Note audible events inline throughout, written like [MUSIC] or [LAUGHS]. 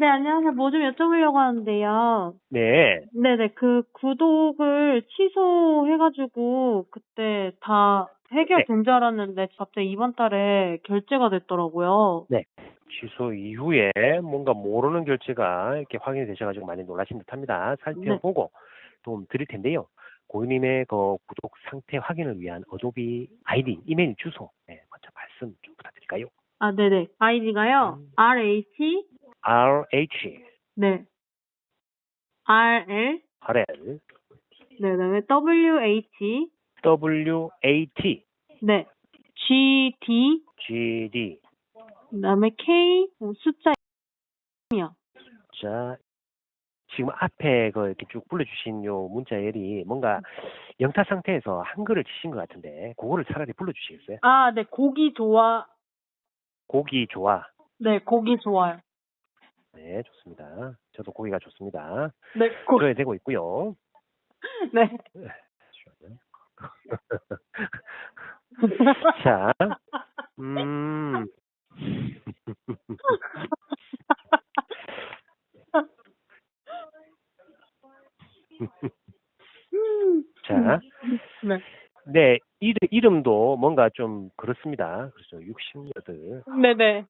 네, 안녕하세요. 뭐 좀 여쭤보려고 하는데요. 네. 네네, 그 구독을 취소해가지고 그때 다 해결된 줄 알았는데 갑자기 이번 달에 결제가 됐더라고요. 취소 이후에 뭔가 모르는 결제가 이렇게 확인이 되셔가지고 많이 놀라신 듯 합니다. 살펴보고 도움 드릴 텐데요. 고객님의 그 구독 상태 확인을 위한 어도비 아이디, 이메일 주소, 네, 먼저 말씀 좀 부탁드릴까요? 아, 네네. 아이디가요. 음. RH, RH, 네. RL, RL, 네, 그다음에 WH, WAT, 네. GD, GD. 그다음에 K, 숫자 0이요. 자, 지금 앞에 그 이렇게 쭉 불러주신 요 문자열이 뭔가 영타 상태에서 한글을 치신 것 같은데, 그거를 차라리 불러주시겠어요? 아, 네. 고기 좋아. 고기 좋아. 네, 고기 좋아요. 네, 좋습니다. 저도 고기가 좋습니다. 네, 고, 그래야 되고 있고요. [LAUGHS] 네. [LAUGHS] 자, 음. [LAUGHS] 자, 네. 네, 이름, 이름 도 뭔가 좀 그렇습니다. 그렇죠. 60여들 네네.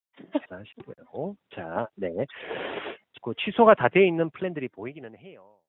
하시고요. 자, 네. 그 취소가 다 되어 있는 플랜들이 보이기는 해요.